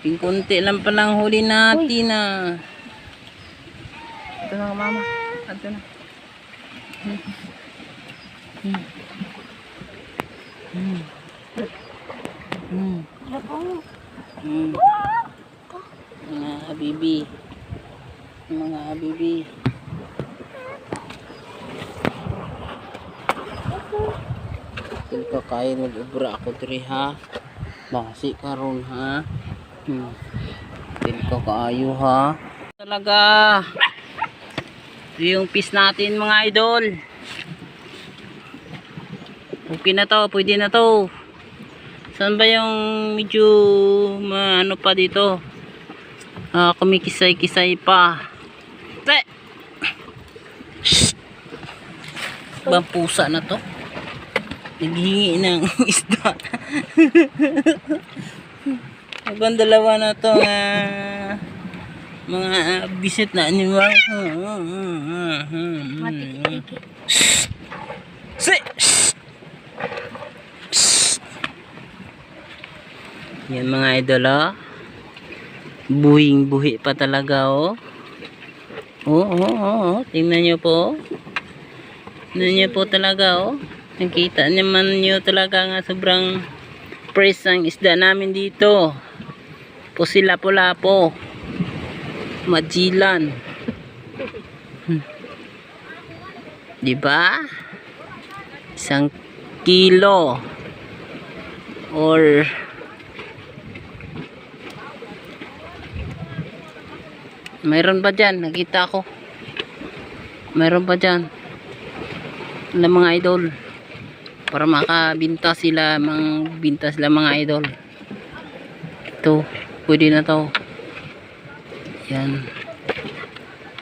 Pingkunti lang palang huli natin ah. Ito na mama. Ito na. Hmm. Hmm. Hmm. Hmm. Hmm. Mga habibi. Mga habibi. Kaya mag-ubra ako diri ha. Basi karon ha. Hmm. Hindi ka kaayo ha. Talaga. Yung piece natin mga idol. Okay na to. Pwede na to. Saan ba yung medyo ano pa dito? Ah, kumikisay-kisay pa. Te! Bang pusa na to? Naghihingi ng isda. Habang dalawa na to ah, mga bisit na animal. Si! Yan mga idol oh. Buhing buhi pa talaga oh. Oo, oo, oo. Tingnan nyo po. Tingnan nyo po talaga oh. Nakita naman nyo talaga nga sobrang fresh ang isda namin dito. Pusila pula po. Majilan. Hmm. Diba? Isang kilo. Or Mayroon pa dyan, nakita ko. Mayroon pa dyan. Na mga idol. Para makabinta sila, mga binta sila mga idol. Pwede na to. Yan.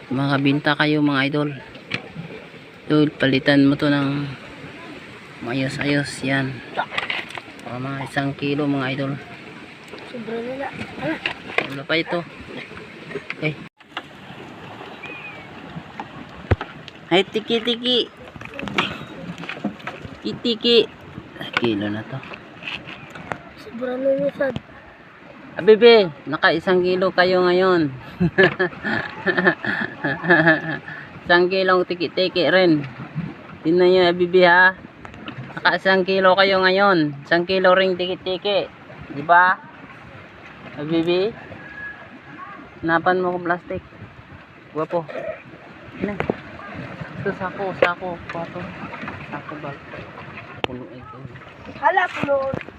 Makabinta kayo mga idol. Ito, palitan mo to ng ayos-ayos. Yan. Para mga isang kilo mga idol. Sobra nila. Ala. Wala pa ito. Eh. Ay, tiki-tiki. Tiki-tiki. Kilo na to. Sobra nila sad. Ah, naka isang kilo kayo ngayon. isang kilong tiki-tiki rin. Tingnan nyo, bebe ha. Naka isang kilo kayo ngayon. Isang kilo ring tiki-tiki. Di ba? Ah. Napan mo ko plastic. Guwapo. Ano? Ito sako, sako, pato. Sako ba? Puno ito. Hala, puno.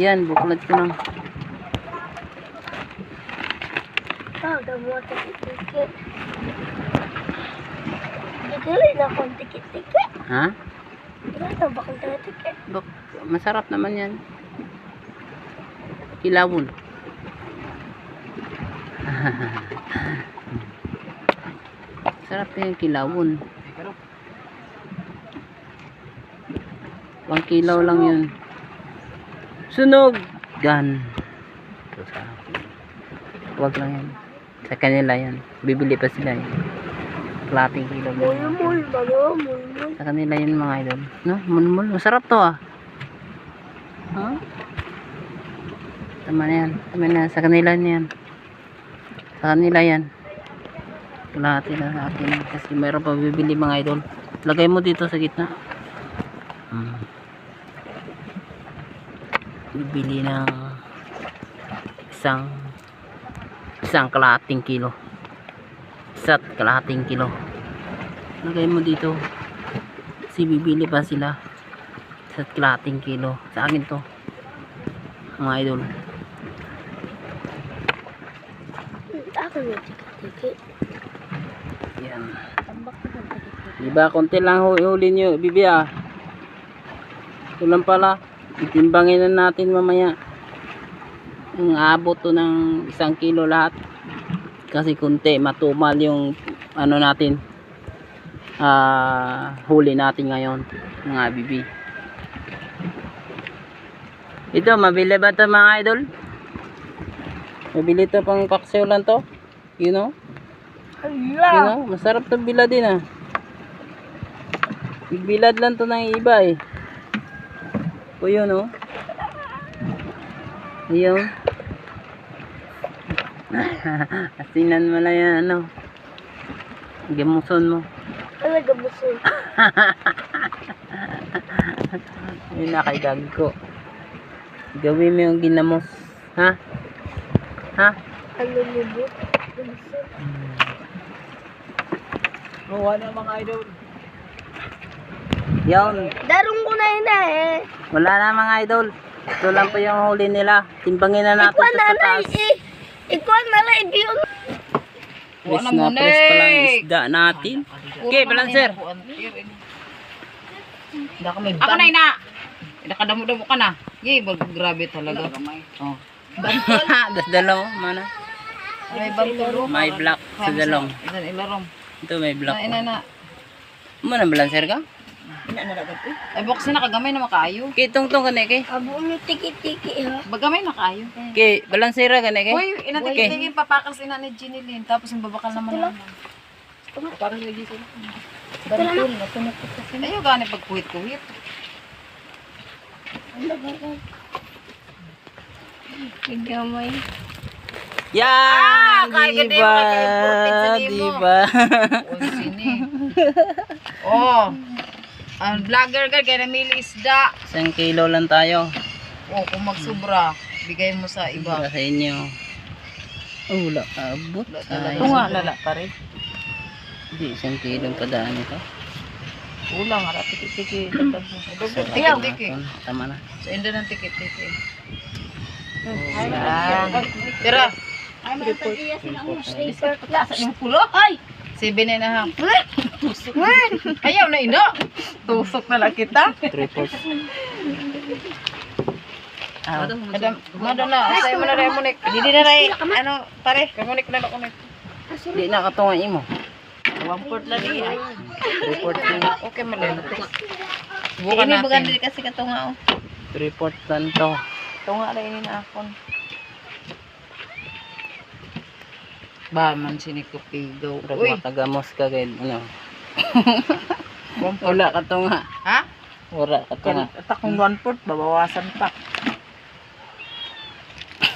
Yan, buklat ko ng Ah, damo tiki-tiki. Dili na akong tiki-tiki. Ha? Dili na ba akong tiki-tiki? Bak masarap naman yan. Kilawon. Sarap yung kilawon. Pang kilaw lang yun. Sunog! Gan. Ito sa Huwag lang yan. Sa kanila yan. Bibili pa sila yan. Klating kilo. Mul, yan. mul, bago, mul, mul. Sa kanila yun mga idol. No? Mulmul. Masarap to ah. Ha? Tama na yan. Tama na yan. Sa kanila yan. Sa kanila yan. Kalahati na sa akin. Kasi mayroon pa bibili mga idol. Lagay mo dito sa gitna. Hmm. Bibili ng isang isang kalahating kilo. Isa't kalahating kilo. Lagay mo dito. Kasi bibili pa sila. Sa kalating kilo. Sa akin to mga idol. Ako yung tiki-tiki. yan diba konti lang hu- huli nyo bibi ah. Ito lang pala itimbangin na natin mamaya. Ang abot to ng isang kilo lahat. Kasi konti matumal yung ano natin ah huli natin ngayon mga bibi ito mabili ba ito mga idol? Mabili ito pang paksiw lang to. You know? You Hala. know? Masarap to bila din ah. Bigbilad lang to ng iba eh. O yun oh. Ayun. Asinan mo lang yan ano. Gamuson mo. Ano gamuso? Yun na kay ko. Gawin mo yung ginamos. Ha? Ha? Ano lubot? Gamuso. Gawa na mga idol. Yun. Darong ko na yun eh. Wala na mga idol. Ito lang po yung huli nila. Timbangin na natin Ikaw ito na sa na taas. eh. Ikaw na na eh. yun. Press na press pa lang isda natin. Okay, balancer. Ako na ina. Nakadamo-damo ka na. Yay, grabe talaga. Oh. Das dalaw, mana? May bantolo. May black sa dalong. Ito may black. Na ina na. Mana balancer ka? Ay buksin na kagamay na makaayo. Okay, tong tong kani kay. Abo mo tiki-tiki ha. Bagamay na kaayo. Okay, balansera kani kay. Uy, inatigil papakas ina ni Lynn. Tapos yung babakal naman naman. Parang lagi sila. Natunok ko kasi. Ayaw gani pag kuhit-kuhit. Gamay. Yan! kaya ka din, diba? Diba? Sini. Oh. Ang vlogger ka, kaya namili isda. Isang kilo lang tayo. O, kung magsubra, bigay mo sa iba. Para sa inyo. Oh, wala ka abot. Wala talaga. Sayang. nga, lala pa rin. Hindi, isang kilo pa daan ito. Ulang, ara, tiki-tiki. Sa Tiki-tiki. hapon. Tama na. Sa enda ng tiki-tiki. Tira. Ay, may pag-iya silang Slicer, klasa yung pulo. Ay! Sibi na na ha. Tusok. Ayaw na ino. Tusok na lang kita. Report. Ah, madam, madam na. Sa'yo mo na rin, Monik. Hindi na rin. Ano, pare. Kay Monik na lang, Monik. Hindi nakatunga imo. One port lang niya. Report na. Okay, malala. Subukan natin. kasi katunga. Report lang to. Tunga ini na akon. Ba man sinikupigaw. Pag Uy, matagamos ka kay ano. Wala ka tunga. Ha? Wala ka tunga. At akong one port, babawasan pa.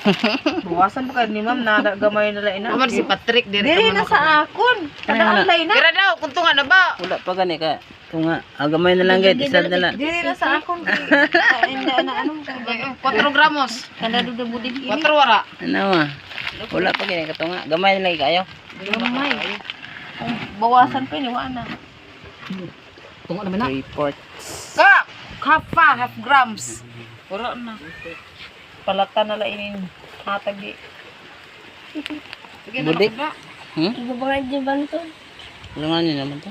Bawasan pa ka ni ma'am, nada gamay na lang ina. Aman si Patrick, dire Dili na sa akon. Ano na? Tira daw, kung tunga na ba? Wala pa gani ka. Tunga. Agamay na lang gid isa na lang. Dili na sa akon. Enda na ano. 4 gramos. Kanda duda budig 4 wara. Ano ah. Wala pa gani ka tunga. Gamay na lang kayo. Gamay. Bawasan pa ni na. Tunga naman Report. Ka! Half pa, half grams. Wala na. Palata na lang inin. Hatag di. Sige na Budik. ba? Hmm? Iba ba nga di bantul? Lungan niyo naman to.